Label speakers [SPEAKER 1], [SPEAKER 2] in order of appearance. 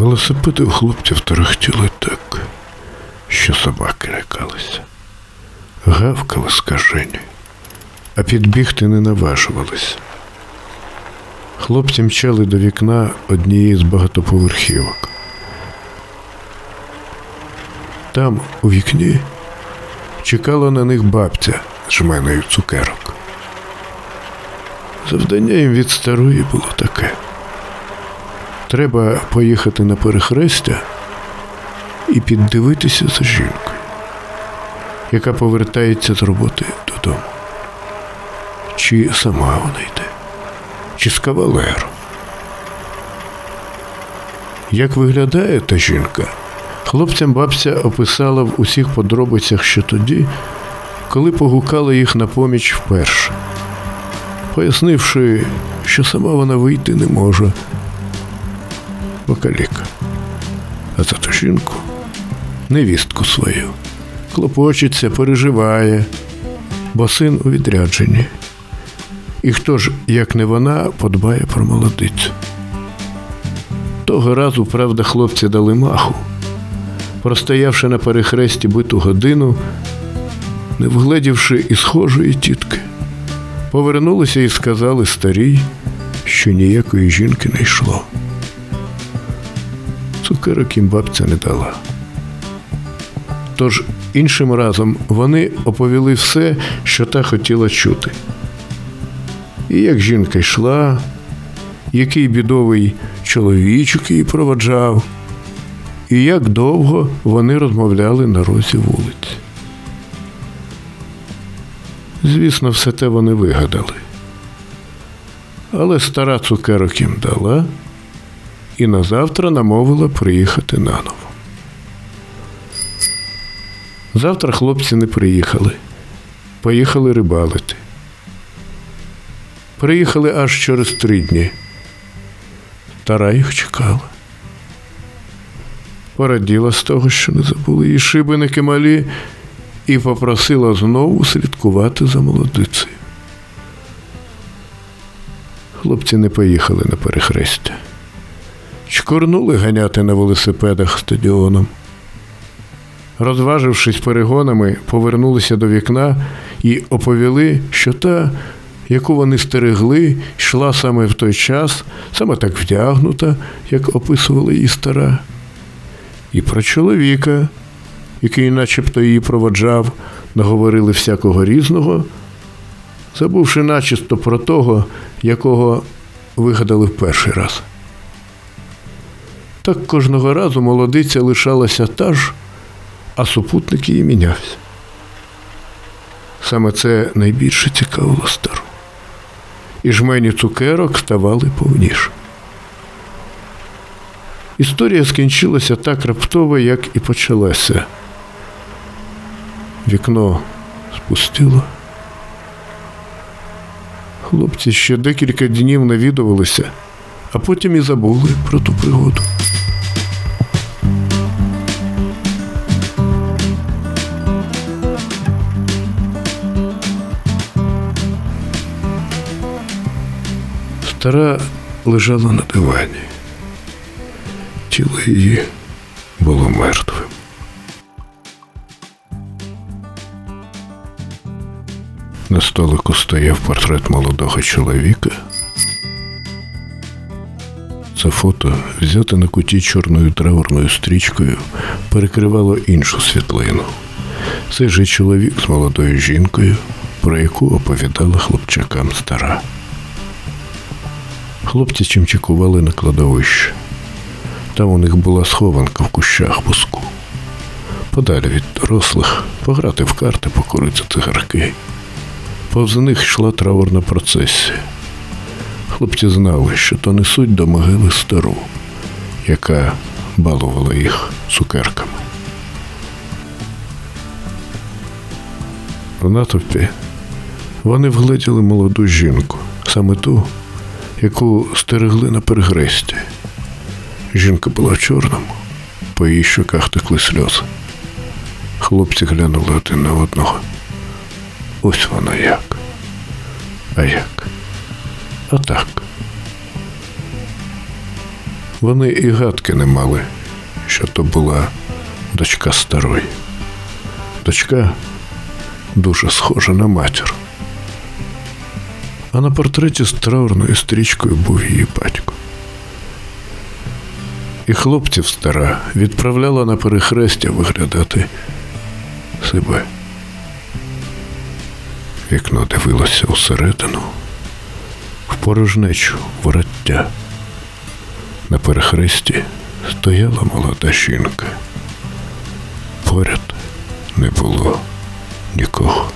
[SPEAKER 1] Велосипеди у хлопців торохтіли так, що собаки лякалися. Гавкали скажені, а підбігти не наважувалися. Хлопці мчали до вікна однієї з багатоповерхівок. Там, у вікні, чекала на них бабця з жменою цукерок. Завдання їм від старої було таке. Треба поїхати на перехрестя і піддивитися за жінкою, яка повертається з роботи додому. Чи сама вона йде, чи з кавалером. Як виглядає та жінка, хлопцям бабця описала в усіх подробицях ще тоді, коли погукала їх на поміч вперше, пояснивши, що сама вона вийти не може, бо каліка. А за ту жінку невістку свою клопочеться, переживає, бо син у відрядженні. І хто ж, як не вона, подбає про молодицю. Того разу, правда, хлопці дали маху. Простоявши на перехресті биту годину, не вгледівши і схожої тітки, повернулися і сказали старій, що ніякої жінки не йшло. Цукерок їм бабця не дала. Тож іншим разом вони оповіли все, що та хотіла чути. І як жінка йшла, який бідовий чоловічок її проводжав, і як довго вони розмовляли на розі вулиці. Звісно, все те вони вигадали. Але стара цукерок їм дала і на завтра намовила приїхати наново. Завтра хлопці не приїхали, поїхали рибалити. Приїхали аж через три дні. Тара їх чекала. Пораділа з того, що не забули її шибеники малі, і попросила знову слідкувати за молодицею. Хлопці не поїхали на перехрестя. Чкорнули ганяти на велосипедах стадіоном. Розважившись перегонами, повернулися до вікна і оповіли, що та, яку вони стерегли, йшла саме в той час, саме так вдягнута, як описувала її стара. І про чоловіка, який начебто її проводжав, наговорили всякого різного, забувши начисто про того, якого вигадали в перший раз. Так кожного разу молодиця лишалася та ж, а супутник її мінявся. Саме це найбільше цікавило стару. І жмені цукерок ставали повніше. Історія скінчилася так раптово, як і почалася. Вікно спустило. Хлопці ще декілька днів навідувалися, а потім і забули про ту пригоду. Стара лежала на дивані. Тіло її було мертвим. На столику стояв портрет молодого чоловіка. Це фото, взяте на куті чорною траурною стрічкою, перекривало іншу світлину. Цей же чоловік з молодою жінкою, про яку оповідала хлопчакам стара. Хлопці чимчикували на кладовище. Там у них була схованка в кущах буску. Подалі від дорослих, пограти в карти, покурити цигарки. Повз них йшла траурна процесія. Хлопці знали, що то несуть до могили стару, яка балувала їх цукерками. В натовпі вони вгледіли молоду жінку, саме ту, яку стерегли на перехресті. Жінка була в чорному, по її щоках текли сльози. Хлопці глянули один на одного. Ось вона як. А як? А так. Вони і гадки не мали, що то була дочка старої. Дочка дуже схожа на матір. А на портреті з траурною стрічкою був її батько. І хлопців стара відправляла на перехрестя виглядати себе. Вікно дивилося усередину, в порожнечу вороття. На перехресті стояла молода жінка. Поряд не було нікого.